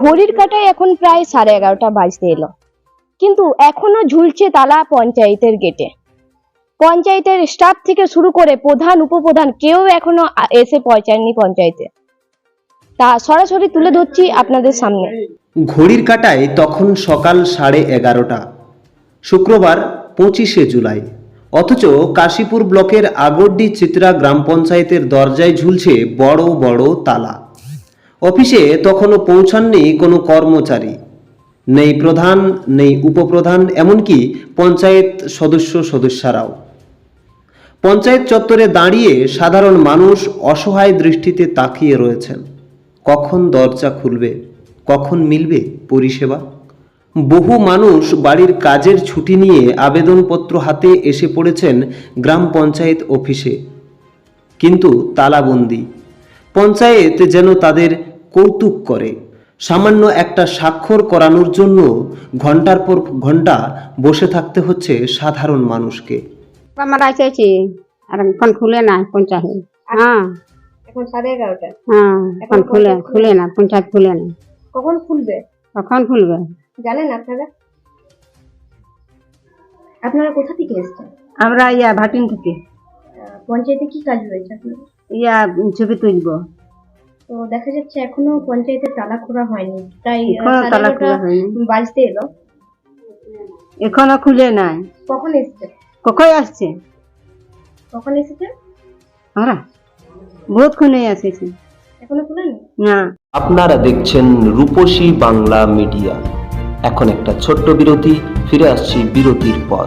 ঘড়ির কাটায় এখন প্রায় সাড়ে এগারোটা বাজতে এলো। কিন্তু এখনও ঝুলছে তালা পঞ্চায়েতের গেটে। পঞ্চায়েতের স্টাফ থেকে শুরু করে প্রধান, উপপ্রধান কেউ এখনও এসে পৌঁছায়নি পঞ্চায়েতে। তা সরাসরি তুলে ধরছি আপনাদের সামনে। ঘড়ির কাটায় তখন সকাল সাড়ে এগারোটা, শুক্রবার পঁচিশে জুলাই। অথচ কাশীপুর ব্লকের আগরডি চিত্রা গ্রাম পঞ্চায়েতের দরজায় ঝুলছে বড় বড় তালা। অফিসে তখনও পৌঁছাননি কোনো কর্মচারী। নেই প্রধান, নেই উপপ্রধান, এমনকি পঞ্চায়েত সদস্য সদস্যরাও। পঞ্চায়েত চত্বরে দাঁড়িয়ে সাধারণ মানুষ অসহায় দৃষ্টিতে তাকিয়ে রয়েছেন। কখন দরজা খুলবে? কখন মিলবে পরিষেবা? বহু মানুষ বাড়ির কাজের ছুটি নিয়ে আবেদনপত্র হাতে এসে পড়েছেন গ্রাম পঞ্চায়েত অফিসে। কিন্তু তালাবন্দি। পঞ্চায়েত যেন তাদের কৌতুক করে। সামান্য একটা স্বাক্ষর করানোর জন্য ঘণ্টার পর ঘণ্টা বসে থাকতে হচ্ছে সাধারণ মানুষকে। আমরা চেয়েছি আর এখন খুলে না পঞ্চায়েত হ্যাঁ। এখন সাড়ে এগারোটা। হ্যাঁ এখন খুলে খুলে না পঞ্চায়েত খুলে না। কখন খুলবে? কখন খুলবে? জানেন আপনারা? আপনারা কোথা থেকে এসছেন? আমরা ইয়া ভাটিন থেকে। পঞ্চায়েতে কি কাজ রয়েছে আপনাদের? ইয়া ছবি তুলব। তো দেখা যাচ্ছে এখনও পঞ্চায়েতে তালা খোলা হয়নি। প্রায় এখনও তালা খোলা হয়নি। বাজতে এলো। এখনও খুলে নাই। কখন এসছে? কখন আসছে? কখন এসেছে? আমরা? বহুত খুনে এসেছি। এখনও খুলেনি? না। আপনারা দেখছেন রূপসী বাংলা মিডিয়া। এখন একটা ছোট্ট বিরতি ফিরে আসছি বিরতির পর।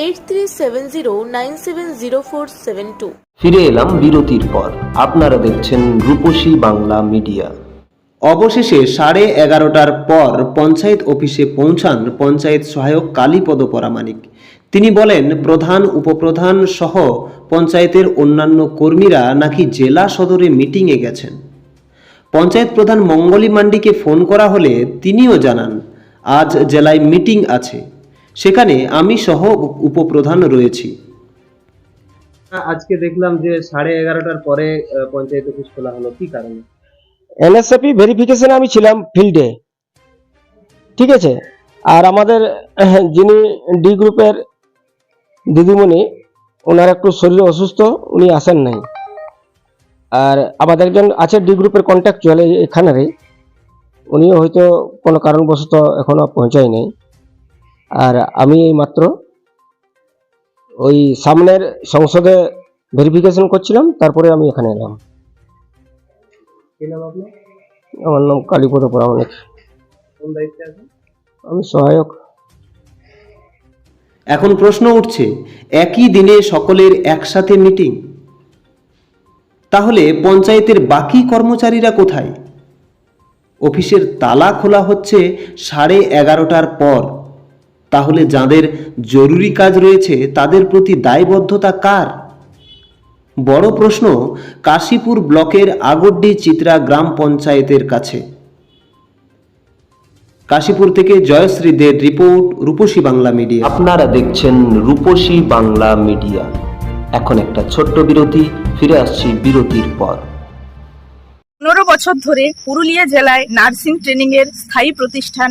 eight three seven zero nine seven zero four seven two ফিরে এলাম বিরতির পর। আপনারা দেখছেন রূপসী বাংলা মিডিয়া। অবশেষে সাড়ে এগারোটার পর পঞ্চায়েত অফিসে পৌঁছান পঞ্চায়েত সহায়ক কালীপদ পরামানিক তিনি বলেন প্রধান উপপ্রধান সহ পঞ্চায়েতের অন্যান্য কর্মীরা নাকি জেলা সদরে মিটিংয়ে গেছেন। পঞ্চায়েত প্রধান মঙ্গলী মান্ডিকে ফোন করা হলে তিনিও জানান আজ জেলায় মিটিং আছে। সেখানে আমি সহ উপপ্রধান রয়েছি। আজকে দেখলাম যে সাড়ে এগারোটার পরে পঞ্চায়েত অফিস খোলা হলো। কি কারণে? এনএসএপি ভেরিফিকেশনে আমি ছিলাম ফিল্ডে। ঠিক আছে? আর আমাদের যিনি ডি গ্রুপের দিদিমণি ওনার একটু শরীর অসুস্থ উনি আসেন নাই। আর আমাদের একজন আছে ডি গ্রুপের কন্ট্যাক্ট চলে এখানেরই। উনিও হয়তো কোনো কারণবশত এখনও পৌঁছায় নাই। আর আমি এই মাত্র ওই সামনের সংসদে ভেরিফিকেশন করছিলাম তারপরে আমি এখানে এলাম। আমার নাম কালীপদ পরামানিক কোন আমি সহায়ক। এখন প্রশ্ন উঠছে একই দিনে সকলের একসাথে মিটিং? তাহলে পঞ্চায়েতের বাকি কর্মচারীরা কোথায়? অফিসের তালা খোলা হচ্ছে সাড়ে এগারোটার পর। তাহলে যাদের জরুরি কাজ রয়েছে তাদের প্রতি দায়বদ্ধতা কার? বড় প্রশ্ন কাশীপুর ব্লকের আগড্ডি চিত্রা গ্রাম পঞ্চায়েতের কাছে। কাশীপুর থেকে জয়শ্রী দের রিপোর্ট রূপসী বাংলা মিডিয়া। আপনারা দেখছেন রূপসী বাংলা মিডিয়া। এখন একটা ছোট্ট বিরতি ফিরে আসছি বিরতির পর। পনেরো বছর ধরে পুরুলিয়া জেলায় নার্সিং ট্রেনিং এর স্থায়ী প্রতিষ্ঠান